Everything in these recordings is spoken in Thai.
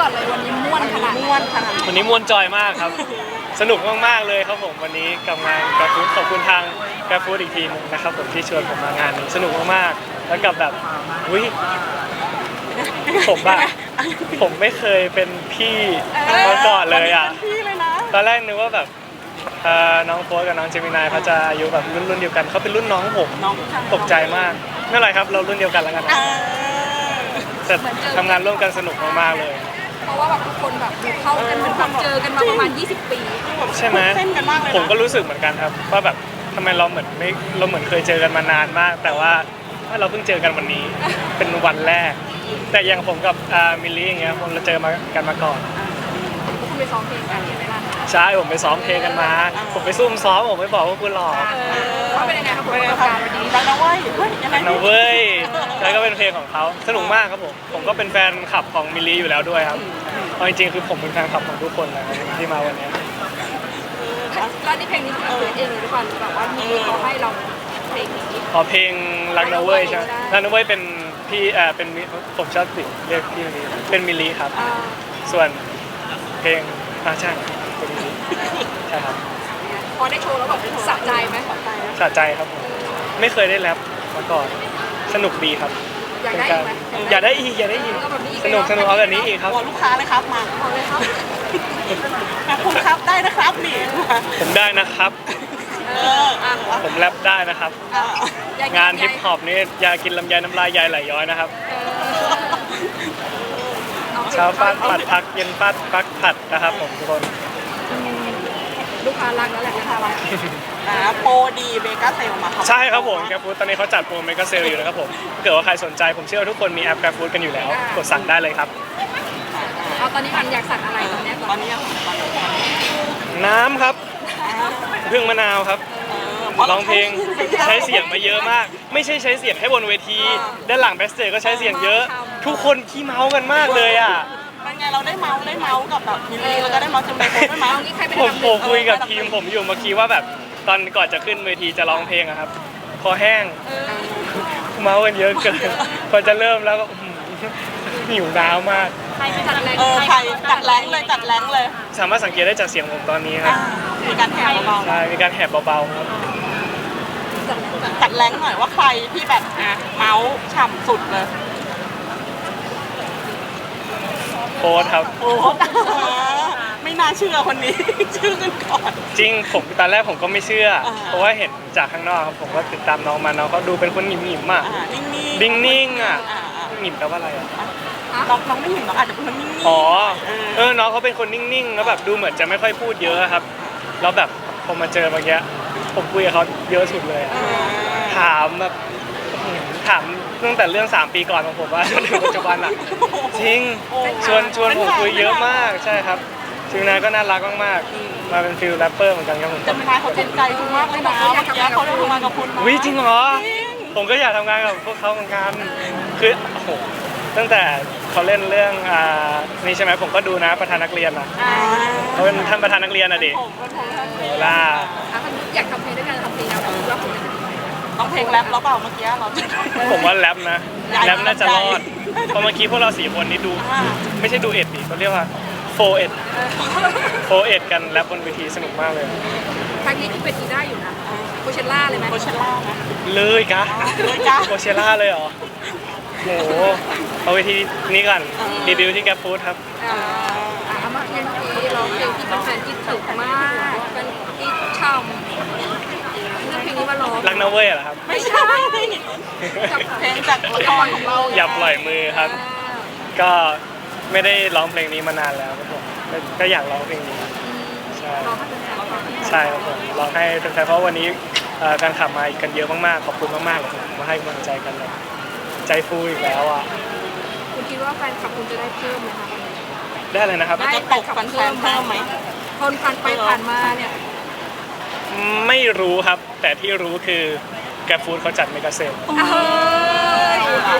ก่อนเลยวันนี้ม่วนขนาดไหนม่วนขนาดไหนวันนี้มวนจอยมากครับ สนุกมากๆเลยครับผมวันนี้กับงานกราฟูดขอบคุณทางกราฟูดอีกทีหนึงนะครับผมที่ชวนผมมางานนี้สนุกมากๆแล้วกับแบบอุ้ยผมอะผมไม่เคยเป็นพี่มาก่อนเลยอะพี่เลยนะตอนแรกนึกว่าแบบเอ่อน้องโฟร์กับน้องเจมินายเขาจะอายุแบบรุ่นรุ่นเดียวกันเขาเป็นรุ่นน้องผมน้องตกใจมากไม่เป็นไรครับเรารุ่นเดียวกันแล้วกันเอนะอแต่ทำงานร่วมกันสนุกมากๆเลยเพ ราะว่าแบบทุกคนแบบดูเข้ากันเหมือนแบบเจอกันมาประมาณ 20 ปี ใช่ไหมเส้นกันมากเลยนะ ผมก็รู้สึกเหมือนกันครับว่าแบบทำไมเราเหมือนไม่เราเหมือนเคยเจอกันมานานมาก แต่ว่าเราเพิ่งเจอกันวันนี้ เป็นวันแรก แต่อย่างผมกับอ่ามิลลี่อย่างเงี้ยผมเราเจอมากันมาก่อนพวกคุณไปซ้อมเพลงกันใช่ไหมล่ะใช่ผมไปซ้อมเพลงกันมา ผมไปซุ่มซ้อมผมไม่บอกว่าคุณหลอกเขาเป็นยังไงครับผมเป็นไงประสบคะการณ์วันนี้ ดังนะเว้ยเฮ้ยยังไงนะเว้ย แล้วก็เป็นเพลงของเขาสนุกมากครับผม ผมก็เป็นแฟนคลับของมิลลี่อยู่แล้วด้วยครับเอาจริงๆคือผมเป็นแฟนคลับของทุกคนนะครับที่มาวันเนี้ยแล้วนี่เพลงนี้คือเขียนเองเลยหรือเปล่าหรือแบบว่ามีเขาให้เราเพลงนี้ขอเพลงรักนะเว้ยใช่ไหมใช่รักนะเว้ยเป็นพี่เอ่อเป็นมิผมชอบติดเรียกพี่มิลลี่เป็นมิลลี่ครับอ่าส่วนเพลงอาใช่เป็นมิลลี่ใช่ครับพอได้โชว์แล้วแบบสะใจไหมสะใจครับผมไม่เคยได้แรปมาก่อน สนุกดีครับอยากเป็นได้กาอีรกไหมอยากได้อีกอยากได้อีกก็แบบนี้อีกสนุกสนุกเอาแบบนี้อีกครับตัวลูกค้าเลยครับมาเอาเลยครับคุณครับได้นะครับนี่ผมได้นะครับ เอออะผมแรปได้นะครับ อะอยกงานฮิปฮอปนี่อยากินลำไยน้ำลายใหญ่ไหลย้อยนะครับเช้าฟาดปัดพักเย็นฟาดพักผัดนะครับผมทุกคน ลูกค้ารักแล้วแหละลูกค้ารักอะโปรดีเบก้าเซลมาครับใช่ครับผมแกฟูดตอนนี้เขาจัดโปรเมกาเซลอยู่นะครับผมเกิดว่าใครสนใจผมเชื่อว่าทุกคนมีแอปแกฟูดกันอยู่แล้ว กดสั่งได้เลยครับ เอาตอนนี้พันอยากสั่งอะไรตอนเนี้ยตก่ออนนนี้ยังตอนนี้น้ำครับพึ่งมะนาวครับร้องเพลงใช้เสียงมาเยอะมาก ไม่ใช่ใช้เสียงแค่บนเวที ด้านหลังแบ็กสเตจก็ใช้เสียงเยอะ ทุกคนขี้เมากันมากเลยอะ เป็นไงเราได้เมาส์ได้เมาส์กับแบบมิลลี่แล้วก็ได้เมาส์จำเลยคนด้วยมั้ยเอางี้ใครเป็นผมทำผมคุยกับทีมผมอยู่เมื่อกี้ว่าแบบตอนก่อนจะขึ้นเวทีจะร้องเพลงอะครับ คอแห้งเออเมากันเยอะเกินพอจะเริ่มแล้วก็อื้อหือหิวน้ำมาก ใครเป็นจัดแรงเออใครจัดแรงเลยจัดแรงเลยสามารถสังเกตได้จากเสียงผมตอนนี้ครัอะบมีการแหบเบาใช่มีการแหบเบาๆครับ ๆจัดแรงหน่อยว่าใครที่แบบอะเมาส์ฉ่ำสุดเลย โค้ดครับ โอ้ไม่น่าเชื่อคนนี้ ชื่อกันก่อน จริงผมตอนแรกผมก็ไม่เชื่อ อ่า เพราะว่าเห็นจากข้างนอกครับผมก็ติดตามน้องมาน้องเขาดูเป็นคนหงิมๆอะ อ่านิ่งๆนิ่งๆอะอ่าอ่าหงิมแปลว่าอะไรอะ น้องน้องไม่เห็นน้องอาจจะเป็นคนนิ่งๆอ๋อเออเออ น้องเขาเป็นคนนิ่งๆ แล้วแบบดูเหมือนจะไม่ค่อยพูดเยอะครับ แล้วแบบพอมาเจอเมื่อกี้ผมคุยกับเขาเยอะสุดเลยอะอ่าถามแบบอื้อหือ ถามตั้งแต่เรื่อง 3 ปีก่อนของผมว่าจนถึงปัจจุบันอะจริงโอ้ชวนชวนผมคุยเยอะมากใช่ครับชิวนาก็น่ารักมากๆมาเป็นฟิลแรปเปอร์เหมือนกันครับผมจะไม่ได้เขาจริงใจคุณมากเลยนะเมื่อกี้เขาได้ทำงานกับคุณนะวิจริงเหรอจริงผมก็อยากทำงานกับพวกเขาเหมือนกันคือโอ้โหตั้งแต่เขาเล่นเรื่องอ่านี่ใช่ไหมผมก็ดูนะประธานนักเรียนอะอ่าเขาเป็นท่านประธานนักเรียนอะดิผมเป็นผมโหล่าอะถ้าอยากทำเพลงด้วยกันทำเพลงแล้วคิดว่าคุณจะ ต้องเพลงแรปแล้วเปล่าเมื่อกี้เราจะผมว่าแรปนะใหญ่แรปน่าจะรอดใหญ่เพราะเมื่อกี้พวกเราสี่คนนี้ดู อ่า ไม่ใช่ดูเอ็ดดิเขาเรียกว่าโฟเอ็ดโฟเอ็ดกันแรปบนเวทีสนุกมากเลย ครั้งนี้ที่เป็นทีได้อยู่นะโคเชล่าเลยไหมโคเชล่านะ เลยกะเลยจ้าโคเชล่าเลยเหรอโหเอาเวทีนี้ก่อนรีวิวที่แกฟูดครับอ่าอะเอามาเพลงที่ร้องเพลงที่แฟนๆคิดถึงมากเป็นที่ช่ำเลือกเพลง นี้มาร้องรักนะเว้ยเหรอครับ ไม่ใช่เพลงจากละครของเราอย่าปล่อยมือครับ ก็ไม่ได้ร้องเพลงนี้มานานแล้วครับผมก็ก็อยากร้องเพลงนี้ใช่ร้องให้แฟนๆฟังใช่ครับผมร้องให้แฟนๆเพราะวันนี้เอ่อแฟนคลับมากันเยอะมากๆขอบคุณมากๆเลยครับมาให้กำลังใจกันเลยใจฟูอีกแล้วอะคุณคิดว่าแฟนคลับคุณจะได้เพิ่มไหมคะวันนี้ได้เลยนะครับมันจะตกแฟนๆเพิ่มไหมคนผ่านไปผ่านมาเนี่ย ไม่รู้ครับ แต่ที่รู้คือแกฟูดเขาจัดเมกาเซลเฮ้ย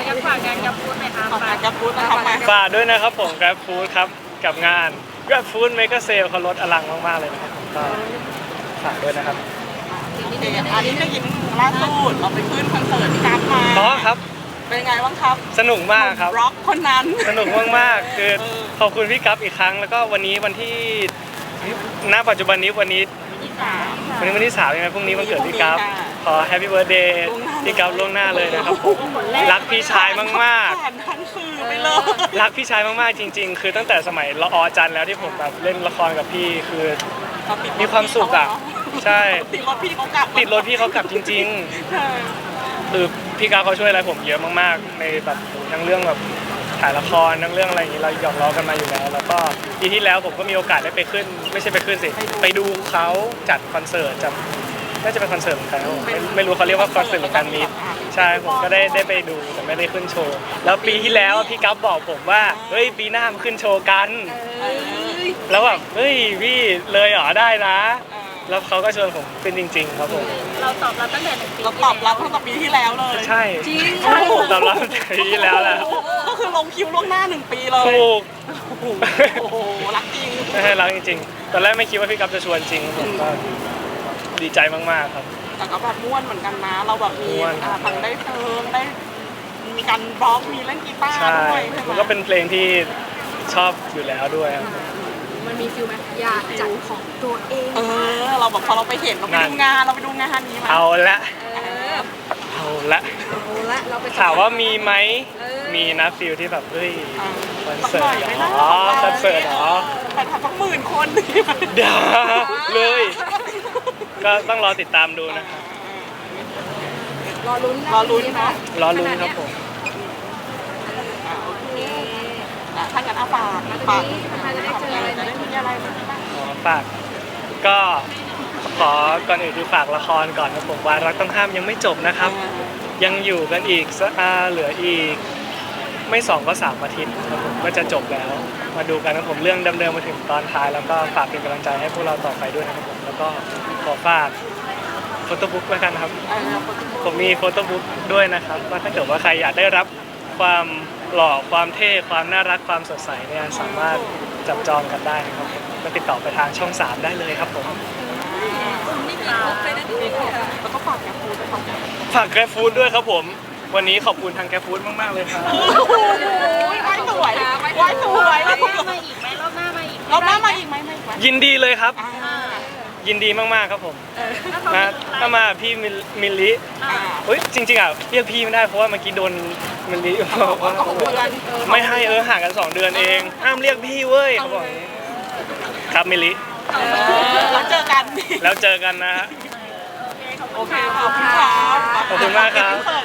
ยังฝากงานกับพูดไหมคะฝากกับพูดนะครับมาฝากด้วยนะครับผมแกฟูดครับกับงาน Grab Food Mega Sale เขาลดอลังมากๆเลยนะครับก็ฝากด้วยนะครับนิดเอนึงออันนี้ได้ยินล่าสุดเราไปขึ้นคอนเสิร์ตที่กัฟมาอ๋อครับเป็นไงบ้างครับ สนุกมากครับร็อกคนนั้น สนุกมากๆคือเออขอบคุณพี่กัฟอีกครั้ง แล้วก็วันนี้วันที่ณปัจจุบันนี้วันนี้ที่ สาม วันนี้วันที่สามใช่ไหมพรุ่งนี้วันเกิดพี่กัฟพรุ่งนี้ค่ะขอแฮปปี้เบิร์ดเดย์ล่วงหน้าพี่กัฟล่วงหน้าเลยนะครับผมรักพี่ชายมากผ่านทั้งคืนไปเลย ๆ รักพี่ชายมากๆจริง ๆ คือตั้งแต่สมัยละออจันทร์แล้วที่ผมแบบเล่นละครกับพี่คือ มีความสุขอะใช่ ติดรถพี่เขากลับติดรถพี่เขากลับจริงใช่ๆคือพี่กัฟเขาช่วยอะไรผมเยอะมากๆ ในแบบทั้งเรื่องแบบ ถ่ายละครทั้งเรื่องอะไรอย่างนี้เราหยอกล้อกันมาอยู่แล้ว แล้วก็ปีที่แล้วผมก็มีโอกาสได้ไปขึ้น ไม่ใช่ไปขึ้นสิ ไปดูเขาจัดคอนเสิร์ตจัดน่าจะเป็นคอนเสิร์ตของใครับไม่ไม่รู้เขาเรียกว่าคอนเสิร์ตหรือการมีตใช่ผมก็ได้ได้ไปดูแต่ไม่ได้ขึ้นโชว์ แล้วปีที่แล้วพี่กัฟบอกผมว่าเฮ้ยปีหน้ามาขึ้นโชว์กัน แล้วแบบเฮ้ยพี่เลยเหรอได้นะ เอ แล้วเขาก็ชวนผมขึ้นจริง ๆ ครับผมเราตอบรับตั้งแต่หนึ่งปีเราตอบรับตั้งแต่ปีที่แล้วเลยใช่จริงผมตอบรับตั้งแต่ปีที่แล้วแหละก็คือลงคิวล่วงหน้าหนึ่งปีเลยถูกโอ้โหโอ้โหรักจริงไม่ให้รักจริงๆตอนแรกไม่คิดว่าพี่กัฟจะชวนจริงผมก็ดีใจมากๆครับแต่ก็แบบม่วนเหมือนกันนะเราแบบมีม่วนอ่าทั้งได้เพลงได้มีการร้องมีเล่นกีตาร์ใช่ด้วยใช่ไหมมันก็เป็นเพลงที่ชอบอยู่แล้วด้วยครับ มันมีฟิลไหมอยากจัดของตัวเองเออ เราแบบพอเราไปเห็นเราไปดูงานเราไปดูงานนี้มาเอาละเออเอาละเอาละเราไปถามว่ามีไหมเออมีนะฟิลที่แบบเฮ้ยอ่าคอนสักเสิหร์น่ตอยเหรไหมอนะคอนเสิร์ตเหรอแฟนคลับสักหมื่นคนด่าเลย ก็ต้องรอติดตามดูนะครับรอลุ้นนะรอลุ้นเนอะรอลุ้นครับผม อ่าโอเค นี่ อะถ้างั้นเอาฝากมาตรงฝากนี้ทำไมจะได้เจออะไรจะไหมได้มีอะไรบ้างขอฝากก็ขอก่อนอื่นคือฝากละครก่อนครับผมวารักต้องห้ามยังไม่จบนะครับ ยังอยู่กันอีกสักอ่าเหลืออีก ไม่สองก็สามอาทิตย์ครับผมก็จะจบแล้ว มาดูกันนะผมเรื่องดำเนินมาถึงตอนท้าย แล้วก็ฝากเป็นกำลังใจให้พวกเราต่อไปด้วยนะครับผมแล้วก็ขอฝากโฟโต้บุ๊กแล้วกันครับเออผมมีโฟโต้บุ๊กด้วยนะครับว่าถ้าเกิดว่าใครอยากได้รับ ความหล่อความเท่ความน่ารักความสดใสเนี่ยสามารถจับจองกันได้นะครับผมก็ติดต่อไปทางช่อง 3 ได้เลยครับผมนี่มีครบเลยนะที่เนี่ยแล้วก็ฝากแกฟูดด้วยครับฝากแกร็ฟู้ดด้วยครับผม วันนี้ขอบคุณทางแกร็ฟู้ดมากๆเลยครับโอ้โหไว้สวยไว้สวยรอบหน้ามาอีกไหมรอบหน้ามาอีกรอบหน้ามาอีกไหมไม่ไหมยินดีเลยครับอ่ายินดีมากๆครับผมนะถ้ามาพี่มิลมิลลิอ่าเฮ้ยจริงๆอะเรียกพี่ไม่ได้เพราะว่าเมื่อกี้โดน มิลลิบอกว่าก็หกเดือนไม่ให้เออห่างกันสองเดือนเองห้ามเรียกพี่เว้ยเขาบอกอย่างนี้ครับมิลลิเออแล้วเจอกัน แล้วเจอกันนะฮะ โอเค ขอบคุณครับขอบคุณมากครับอินเสิร์ต